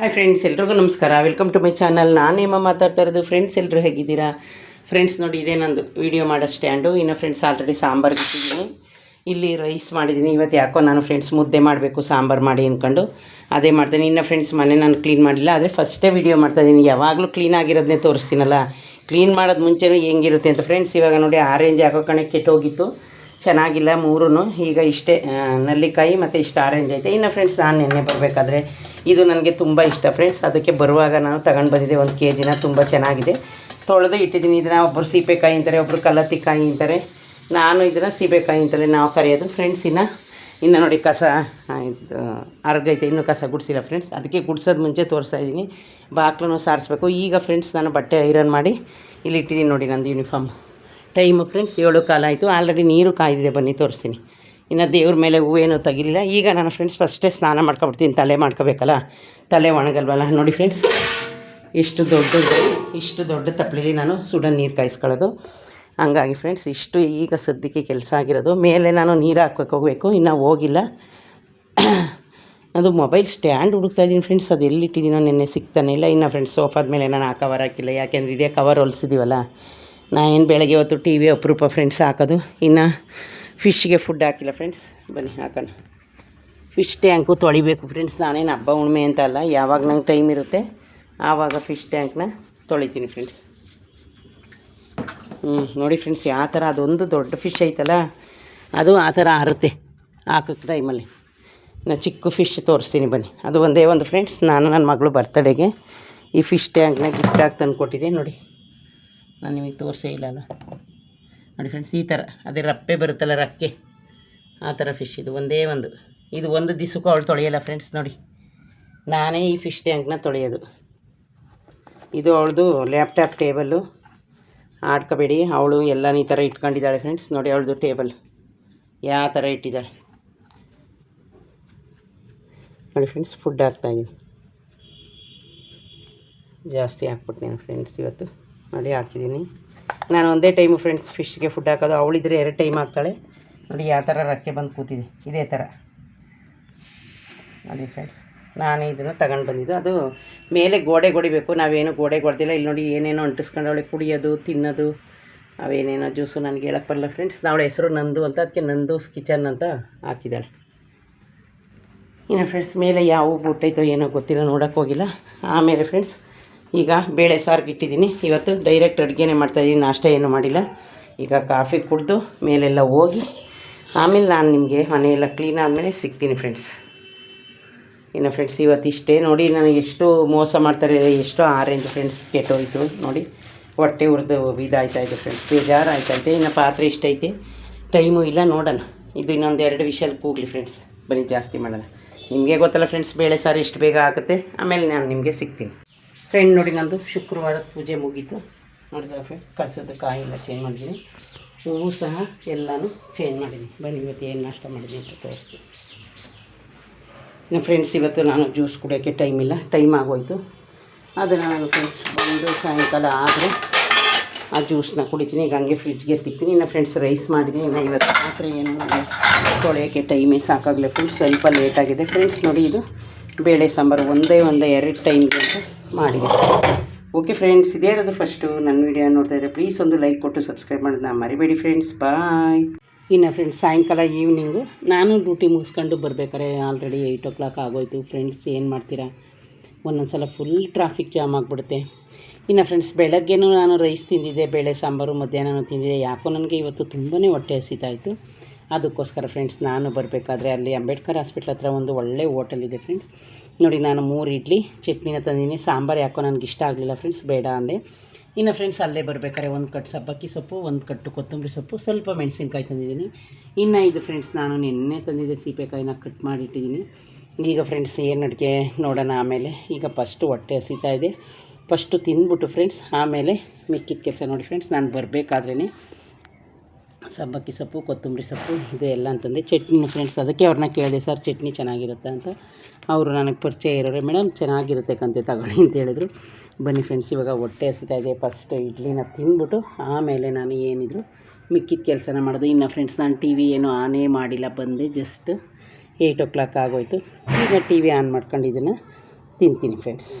Hi friends ಎಲ್ರಿಗೂ ನಮಸ್ಕಾರ. Welcome to my channel ನಾನೇಮ ಮಾತಾಡ್ತಾ ಇರೋದು. ಫ್ರೆಂಡ್ಸ್ ಎಲ್ಲರೂ ಹೇಗಿದ್ದೀರಾ? ಫ್ರೆಂಡ್ಸ್ ನೋಡಿ, ಇದೇ ನಂದು ವೀಡಿಯೋ ಮಾಡೋ ಸ್ಟ್ಯಾಂಡು ಇನ್ನು ಫ್ರೆಂಡ್ಸ್ ಆಲ್ರೆಡಿ ಸಾಂಬಾರು ಬಿಟ್ಟಿದ್ದೀನಿ ಇಲ್ಲಿ ರೈಸ್ ಮಾಡಿದ್ದೀನಿ. ಇವತ್ತು ಯಾಕೋ ನಾನು ಫ್ರೆಂಡ್ಸ್ ಮುದ್ದೆ ಮಾಡಬೇಕು, ಸಾಂಬಾರು ಮಾಡಿ ಅಂದ್ಕೊಂಡು ಅದೇ ಮಾಡ್ತೀನಿ. ಇನ್ನು ಫ್ರೆಂಡ್ಸ್ ಮನೆ ನಾನು ಕ್ಲೀನ್ ಮಾಡಿಲ್ಲ. ಆದರೆ ಫಸ್ಟೇ ವೀಡಿಯೋ ಮಾಡ್ತಾಯಿದ್ದೀನಿ ಯಾವಾಗಲೂ ಕ್ಲೀನ್ ಆಗಿರೋದನ್ನೇ ತೋರಿಸ್ತೀನಲ್ಲ. ಕ್ಲೀನ್ ಮಾಡೋದು ಮುಂಚೆನೂ ಹೆಂಗಿರುತ್ತೆ ಅಂತ ಫ್ರೆಂಡ್ಸ್ ಇವಾಗ ನೋಡಿ ಆರೆಂಜ್ ಹಾಕೋ ಕಣಕ್ಕೆ ಕೆಟ್ಟೋಗಿತ್ತು. ಚೆನ್ನಾಗಿಲ್ಲ ಮೂರೂ ಈಗ ಇಷ್ಟೇ ನಲ್ಲಿಕಾಯಿ ಮತ್ತು ಇಷ್ಟು ಆರೆಂಜ್ ಐತೆ. ಇನ್ನು ಫ್ರೆಂಡ್ಸ್ ನಾನು ನಿನ್ನೆ ಬರಬೇಕಾದ್ರೆ ಇದು ನನಗೆ ತುಂಬ ಇಷ್ಟ ಫ್ರೆಂಡ್ಸ್ ಅದಕ್ಕೆ ಬರುವಾಗ ನಾನು ತಗೊಂಡು ಬಂದಿದ್ದೆ ಒಂದು ಕೆ ಜಿನ ತುಂಬ ಚೆನ್ನಾಗಿದೆ. ತೊಳೆದು ಇಟ್ಟಿದ್ದೀನಿ. ಇದನ್ನು ಒಬ್ಬರು ಸೀಬೆಕಾಯಿ ಅಂತಾರೆ ಒಬ್ಬರು ಕಲ್ಲತ್ತಿಕಾಯಿ ಅಂತಾರೆ. ನಾನು ಇದನ್ನು ಸೀಬೆಕಾಯಿ ಅಂತಲೇ ನಾವು ಕರೆಯೋದು. ಫ್ರೆಂಡ್ಸ್ ಇನ್ನು ಇನ್ನು ನೋಡಿ ಕಸ ಇದು, ಅರ್ಗೈತೆ. ಇನ್ನೂ ಕಸ ಗುಡಿಸಿಲ್ಲ ಫ್ರೆಂಡ್ಸ್ ಅದಕ್ಕೆ ಗುಡ್ಸೋದು ಮುಂಚೆ ತೋರಿಸ್ತಾ ಇದ್ದೀನಿ. ಬಾಕ್ಲೂ ಸಾರಿಸ್ಬೇಕು. ಈಗ ಫ್ರೆಂಡ್ಸ್ ನಾನು ಬಟ್ಟೆ ಐರನ್ ಮಾಡಿ ಇಲ್ಲಿ ಇಟ್ಟಿದ್ದೀನಿ ನೋಡಿ ನಂದು ಯೂನಿಫಾರ್ಮ್ ಟೈಮು ಫ್ರೆಂಡ್ಸ್ ಏಳು ಕಾಲ ಆಯಿತು. ಆಲ್ರೆಡಿ ನೀರು ಕಾಯ್ದಿದೆ. ಬನ್ನಿ, ತೋರಿಸ್ತೀನಿ. ಇನ್ನು ದೇವ್ರ ಮೇಲೆ ಹೂವೇನು ತೆಗಿಲಿಲ್ಲ. ಈಗ ನಾನು ಫ್ರೆಂಡ್ಸ್ ಫಸ್ಟೇ ಸ್ನಾನ ಮಾಡ್ಕೊಬಿಡ್ತೀನಿ ತಲೆ ಮಾಡ್ಕೋಬೇಕಲ್ಲ? ತಲೆ ಒಣಗಲ್ವಲ್ಲ? ನೋಡಿ ಫ್ರೆಂಡ್ಸ್ ಇಷ್ಟು ದೊಡ್ಡ ಇಷ್ಟು ದೊಡ್ಡ ತಪ್ಪಲಿಲಿ ನಾನು ಸುಡನ್ ನೀರು ಕಾಯಿಸ್ಕೊಳ್ಳೋದು. ಹಂಗಾಗಿ ಫ್ರೆಂಡ್ಸ್ ಇಷ್ಟು ಈಗ ಸದ್ಯಕ್ಕೆ ಕೆಲಸ ಆಗಿರೋದು. ಮೇಲೆ ನಾನು ನೀರು ಹಾಕೋಕೆ ಹೋಗಬೇಕು. ಇನ್ನು ಹೋಗಿಲ್ಲ. ಅದು ಮೊಬೈಲ್ ಸ್ಟ್ಯಾಂಡ್ ಹುಡುಕ್ತಾ ಇದ್ದೀನಿ ಫ್ರೆಂಡ್ಸ್ ಅದು ಎಲ್ಲಿಟ್ಟಿದ್ದೀನೋ ನೆನ್ನೆ ಸಿಗ್ತಾನೆ ಇಲ್ಲ. ಇನ್ನು ಫ್ರೆಂಡ್ಸ್ ಸೋಫಾದ ಮೇಲೆ ನಾನು ಆ ಕವರ್ ಹಾಕಿಲ್ಲ. ಯಾಕೆಂದರೆ ಇದೇ ಕವರ್ ಹೊಲಿಸಿದ್ದೀವಲ್ಲ ನಾ ಏನು ಬೆಳಗ್ಗೆ ಹೊತ್ತು ಟಿ ವಿ ಅಪರೂಪ ಫ್ರೆಂಡ್ಸ್ ಹಾಕೋದು. ಇನ್ನು ಫಿಶ್ಗೆ ಫುಡ್ ಹಾಕಿಲ್ಲ ಫ್ರೆಂಡ್ಸ್ ಬನ್ನಿ, ಹಾಕೋಣ. ಫಿಶ್ ಟ್ಯಾಂಕು ತೊಳಿಬೇಕು ಫ್ರೆಂಡ್ಸ್ ನಾನೇನು ಹಬ್ಬ ಉಣ್ಮೆ ಅಂತ ಅಲ್ಲ, ಯಾವಾಗ ನಂಗೆ ಟೈಮ್ ಇರುತ್ತೆ, ಆವಾಗ ಫಿಶ್ ಟ್ಯಾಂಕ್ನ ತೊಳಿತೀನಿ ಫ್ರೆಂಡ್ಸ್ ಹ್ಞೂ ನೋಡಿ ಫ್ರೆಂಡ್ಸ್ ಯಾವ ಥರ ಅದೊಂದು ದೊಡ್ಡ ಫಿಶ್ ಐತಲ್ಲ, ಅದು ಆ ಥರ ಆರುತ್ತೆ ಹಾಕೋಕ್ಕೆ ಟೈಮಲ್ಲಿ ನಾನು ಚಿಕ್ಕ ಫಿಶ್ ತೋರಿಸ್ತೀನಿ ಬನ್ನಿ. ಅದು ಒಂದೇ ಒಂದು ಫ್ರೆಂಡ್ಸ್ ನಾನು ನನ್ನ ಮಗಳು ಬರ್ತಡೇಗೆ ಈ ಫಿಶ್ ಟ್ಯಾಂಕ್ನ ಗಿಫ್ಟಾಗಿ ತಂದು ಕೊಟ್ಟಿದ್ದೆ ನೋಡಿ. ನಾನು ನಿಮಗೆ ತೋರಿಸೇ ಇಲ್ಲಲ್ಲ. ನೋಡಿ ಫ್ರೆಂಡ್ಸ್ ಈ ಥರ, ಅದೇ ರಪ್ಪೆ ಬರುತ್ತಲ್ಲ ರಕ್ಕೆ, ಆ ಥರ ಫಿಶ್ ಇದು, ಒಂದೇ ಒಂದು. ಇದು ಒಂದು ದಿವಸಕ್ಕೂ ಅವಳು ತೊಳೆಯಲ್ಲ ಫ್ರೆಂಡ್ಸ್ ನೋಡಿ. ನಾನೇ ಈ ಫಿಶ್ ಟ್ಯಾಂಕ್ನ ತೊಳೆಯೋದು. ಇದು ಅವಳದು ಲ್ಯಾಪ್ಟಾಪ್ ಟೇಬಲ್ಲು ಆಡ್ಕೋಬೇಡಿ, ಅವಳು ಎಲ್ಲ ಈ ಥರ ಇಟ್ಕೊಂಡಿದ್ದಾಳೆ ಫ್ರೆಂಡ್ಸ್ ನೋಡಿ ಅವಳದು ಟೇಬಲ್ ಯಾವ ಥರ ಇಟ್ಟಿದ್ದಾಳೆ. ನೋಡಿ ಫ್ರೆಂಡ್ಸ್ ಫುಡ್ ಹಾಕ್ತಾಯಿದ್ದೀನಿ ಜಾಸ್ತಿ ಹಾಕ್ಬಿಟ್ಟು ಫ್ರೆಂಡ್ಸ್ ಇವತ್ತು. ನೋಡಿ ಹಾಕಿದ್ದೀನಿ ನಾನು ಒಂದೇ ಟೈಮು ಫ್ರೆಂಡ್ಸ್ ಫಿಶ್ಗೆ ಫುಡ್ ಹಾಕೋದು. ಅವಳಿದ್ರೆ ಎರಡು ಟೈಮ್ ಹಾಕ್ತಾಳೆ. ನೋಡಿ ಯಾವ ಥರ ರಕ್ಕೆ ಬಂದು ಕೂತಿದೆ. ಇದೇ ಥರ. ನೋಡಿ ಫ್ರೆಂಡ್ಸ್ ನಾನು ಇದನ್ನು ತಗೊಂಡು ಬಂದಿದ್ದು. ಅದು ಮೇಲೆ ಗೋಡೆ ಗೊಡಿಬೇಕು. ನಾವೇನು ಗೋಡೆ ಹೊಡೆದಿಲ್ಲ ಇಲ್ಲಿ ನೋಡಿ, ಏನೇನೋ ಅಂಟಿಸ್ಕೊಂಡು ಅವಳಿಗೆ ಕುಡಿಯೋದು, ತಿನ್ನೋದು ಅವೇನೇನೋ ಜ್ಯೂಸು ನನಗೆ ಹೇಳಕ್ಕೆ ಬರಲ್ಲ ಫ್ರೆಂಡ್ಸ್ ನಾವಳ ಹೆಸರು ನಂದು ಅಂತ, ಅದಕ್ಕೆ ನಂದೂಸ್ ಕಿಚನ್ ಅಂತ ಹಾಕಿದ್ದಾಳೆ. ಇನ್ನು ಫ್ರೆಂಡ್ಸ್ ಮೇಲೆ ಯಾವ ಬುಟ್ಟೈತೋ ಏನೋ ಗೊತ್ತಿಲ್ಲ ನೋಡೋಕ್ಕೋಗಿಲ್ಲ ಆಮೇಲೆ ಫ್ರೆಂಡ್ಸ್ ಈಗ ಬೇಳೆ ಸಾರಿಗೆ ಇಟ್ಟಿದ್ದೀನಿ. ಇವತ್ತು ಡೈರೆಕ್ಟ್ ಅಡುಗೆನೇ ಮಾಡ್ತಾಯಿದ್ದೀನಿ ನಾಷ್ಟ ಏನೂ ಮಾಡಿಲ್ಲ. ಈಗ ಕಾಫಿ ಕುಡಿದು ಮೇಲೆಲ್ಲ ಹೋಗಿ, ಆಮೇಲೆ ನಾನು ನಿಮಗೆ ಮನೆಯೆಲ್ಲ ಕ್ಲೀನ್ ಆದಮೇಲೆ ಸಿಗ್ತೀನಿ ಫ್ರೆಂಡ್ಸ್ ಇನ್ನು ಫ್ರೆಂಡ್ಸ್ ಇವತ್ತು ಇಷ್ಟೇ. ನೋಡಿ, ನನಗೆ ಎಷ್ಟು ಮೋಸ ಮಾಡ್ತಾರೆ, ಎಷ್ಟೋ ಆರೆಂಜ್ ಫ್ರೆಂಡ್ಸ್ ಕೆಟ್ಟೋಯ್ತು. ನೋಡಿ, ಹೊಟ್ಟೆ ಉರಿದು ಇದಾಯ್ತಾ ಇದೆ ಫ್ರೆಂಡ್ಸ್ ಬೇಜಾರು ಆಯ್ತೈತೆ ಇನ್ನು ಪಾತ್ರೆ ಇಷ್ಟೈತೆ ಟೈಮು ಇಲ್ಲ, ನೋಡೋಣ. ಇದು ಇನ್ನೊಂದು ಎರಡು ವಿಷಯಲ್ಲಿ ಕೂಗಲಿ ಫ್ರೆಂಡ್ಸ್ ಬನ್ನಿ ಜಾಸ್ತಿ ಮಾಡೋಣ. ನಿಮಗೆ ಗೊತ್ತಲ್ಲ ಫ್ರೆಂಡ್ಸ್ ಬೇಳೆ ಸಾರು ಎಷ್ಟು ಬೇಗ ಆಗುತ್ತೆ. ಆಮೇಲೆ ನಾನು ನಿಮಗೆ ಸಿಗ್ತೀನಿ. ಫ್ರೆಂಡ್ ನೋಡಿ ನಂದು ಶುಕ್ರವಾರದ ಪೂಜೆ ಮುಗೀತು. ನೋಡಿದ್ರೆ ಫ್ರೆಂಡ್ಸ್ ಕಳ್ಸೋದು ಕಾಯಿ ಎಲ್ಲ ಚೇಂಜ್ ಮಾಡಿದ್ದೀನಿ. ಹೂವು ಸಹ ಎಲ್ಲನೂ ಚೇಂಜ್ ಮಾಡಿದ್ದೀನಿ. ಬನ್ನಿ ಇವತ್ತು ಏನು ನಾಷ್ಟ ಮಾಡಿದ್ದೀನಿ ಅಂತ ತೋರಿಸ್ತೀನಿ. ಇನ್ನು ಫ್ರೆಂಡ್ಸ್ ಇವತ್ತು ನಾನು ಜ್ಯೂಸ್ ಕುಡಿಯೋಕ್ಕೆ ಟೈಮ್ ಇಲ್ಲ. ಟೈಮ್ ಆಗೋಯ್ತು. ಅದನ್ನು ನಾನು ಫ್ರೆಂಡ್ಸ್ ಬಂದು ಸಾಯಂಕಾಲ ಆದರೆ ಆ ಜ್ಯೂಸನ್ನ ಕುಡಿತೀನಿ. ಈಗ ಹಂಗೆ ಫ್ರಿಜ್ಗೆ ಎತ್ತಿಕ್ತೀನಿ. ಇನ್ನು ಫ್ರೆಂಡ್ಸ್ ರೈಸ್ ಮಾಡಿದ್ದೀನಿ ಇನ್ನು ಇವತ್ತು ರಾತ್ರಿ ಏನು ತೊಳೆಯೋಕ್ಕೆ ಟೈಮೇ ಸಾಕಾಗಲಿ ಫ್ರೆಂಡ್ಸ್ ಸ್ವಲ್ಪ ಲೇಟಾಗಿದೆ ಫ್ರೆಂಡ್ಸ್ ನೋಡಿ ಇದು ಬೇಳೆ ಸಾಂಬಾರು ಒಂದೇ ಒಂದೇ ಎರಡು ಟೈಮ್ಗೆ ಅಂತ ಮಾಡಿದೆ. ಓಕೆ ಫ್ರೆಂಡ್ಸ್ ಇದೇ ಇರೋದು ಫಸ್ಟು ನನ್ನ ವೀಡಿಯೋ ನೋಡ್ತಾ ಇದ್ದರೆ ಪ್ಲೀಸ್ ಒಂದು ಲೈಕ್ ಕೊಟ್ಟು ಸಬ್ಸ್ಕ್ರೈಬ್ ಮಾಡೋದನ್ನ ಮರಿಬೇಡಿ ಫ್ರೆಂಡ್ಸ್ ಬಾಯ್ ಇನ್ನು ಫ್ರೆಂಡ್ಸ್ ಸಾಯಂಕಾಲ ಈವ್ನಿಂಗು ನಾನು ಡ್ಯೂಟಿ ಮುಗಿಸ್ಕೊಂಡು ಬರಬೇಕಾರೆ ಆಲ್ರೆಡಿ ಏಯ್ಟ್ ಓ ಕ್ಲಾಕ್ ಆಗೋಯ್ತು. ಫ್ರೆಂಡ್ಸ್ ಏನು ಮಾಡ್ತೀರಾ? ಒಂದೊಂದು ಸಲ ಫುಲ್ ಟ್ರಾಫಿಕ್ ಜಾಮ್ ಆಗಿಬಿಡುತ್ತೆ. ಇನ್ನು ಫ್ರೆಂಡ್ಸ್ ಬೆಳಗ್ಗೆನೂ ನಾನು ರೈಸ್ ತಿಂದಿದ್ದೆ, ಬೇಳೆ ಸಾಂಬಾರು, ಮಧ್ಯಾಹ್ನನೂ ತಿಂದಿದ್ದೆ. ಯಾಕೋ ನನಗೆ ಇವತ್ತು ತುಂಬಾ ಹೊಟ್ಟೆ ಹಸಿತಾಯಿತು ಅದಕ್ಕೋಸ್ಕರ ಫ್ರೆಂಡ್ಸ್ ನಾನು ಬರಬೇಕಾದ್ರೆ ಅಲ್ಲಿ ಅಂಬೇಡ್ಕರ್ ಹಾಸ್ಪಿಟ್ಲ್ ಹತ್ರ ಒಂದು ಒಳ್ಳೆ ಹೋಟೆಲ್ ಇದೆ ಫ್ರೆಂಡ್ಸ್ ನೋಡಿ, ನಾನು ಮೂರು ಇಡ್ಲಿ, ಚಟ್ನಿನ ತಂದಿನಿ ಸಾಂಬಾರು ಯಾಕೋ ನನಗೆ ಇಷ್ಟ ಆಗಲಿಲ್ಲ ಫ್ರೆಂಡ್ಸ್ ಬೇಡ ಅಂದೆ. ಇನ್ನು ಫ್ರೆಂಡ್ಸ್ ಅಲ್ಲೇ ಬರಬೇಕಾದ್ರೆ ಒಂದು ಕಟ್ಟು ಸಬ್ಬಕ್ಕಿ ಸೊಪ್ಪು, ಒಂದು ಕಟ್ಟು ಕೊತ್ತಂಬರಿ ಸೊಪ್ಪು, ಸ್ವಲ್ಪ ಮೆಣಸಿನ್ಕಾಯಿ ತಂದಿದ್ದೀನಿ. ಇನ್ನು ಇದು ಫ್ರೆಂಡ್ಸ್ ನಾನು ನಿನ್ನೆ ತಂದಿದ್ದೆ ಸೀಬೆಕಾಯಿನ ಕಟ್ ಮಾಡಿಟ್ಟಿದ್ದೀನಿ. ಈಗ ಫ್ರೆಂಡ್ಸ್ ಏನು ಅಡುಗೆ ನೋಡೋಣ ಆಮೇಲೆ. ಈಗ ಫಸ್ಟು ಹೊಟ್ಟೆ ಹಸಿತಾ ಇದೆ. ಫಸ್ಟು ತಿಂದ್ಬಿಟ್ಟು ಫ್ರೆಂಡ್ಸ್ ಆಮೇಲೆ ಮಿಕ್ಕಿದ ಕೆಲಸ ನೋಡಿ ಫ್ರೆಂಡ್ಸ್ ನಾನು ಬರಬೇಕಾದ್ರೇ ಸಬ್ಬಕ್ಕಿ ಸೊಪ್ಪು, ಕೊತ್ತಂಬರಿ ಸೊಪ್ಪು, ಇದು ಎಲ್ಲ ಅಂತಂದೆ. ಚಟ್ನಿ ಫ್ರೆಂಡ್ಸ್ ಅದಕ್ಕೆ ಅವ್ರನ್ನ ಕೇಳಿದೆ, ಸರ್, ಚಟ್ನಿ ಚೆನ್ನಾಗಿರುತ್ತೆ? ಅಂತ. ಅವರು ನನಗೆ ಪರಿಚಯ ಇರೋರೆ ಮೇಡಮ್ ಚೆನ್ನಾಗಿರುತ್ತೆ ಕಂತೆ, ತಗೊಳ್ಳಿ ಅಂತ ಹೇಳಿದರು. ಬನ್ನಿ ಫ್ರೆಂಡ್ಸ್ ಇವಾಗ ಹೊಟ್ಟೆ ಹಸಿತಾ ಇದೆ ಫಸ್ಟ್ ಇಡ್ಲಿನ ತಿಂದ್ಬಿಟ್ಟು ಆಮೇಲೆ ನಾನು ಏನಿದ್ರು ಮಿಕ್ಕಿದ ಕೆಲಸನ ಮಾಡೋದು. ಇನ್ನು ಫ್ರೆಂಡ್ಸ್ ನಾನು ಟಿ ವಿ ಏನೂ ಆನೇ ಮಾಡಿಲ್ಲ, ಬಂದೆ ಜಸ್ಟ್ ಏಯ್ಟ್ ಓ ಕ್ಲಾಕ್ ಆಗೋಯ್ತು. ಈಗ ಟಿ ವಿ ಆನ್ ಮಾಡ್ಕೊಂಡು ಇದನ್ನು ತಿಂತೀನಿ ಫ್ರೆಂಡ್ಸ್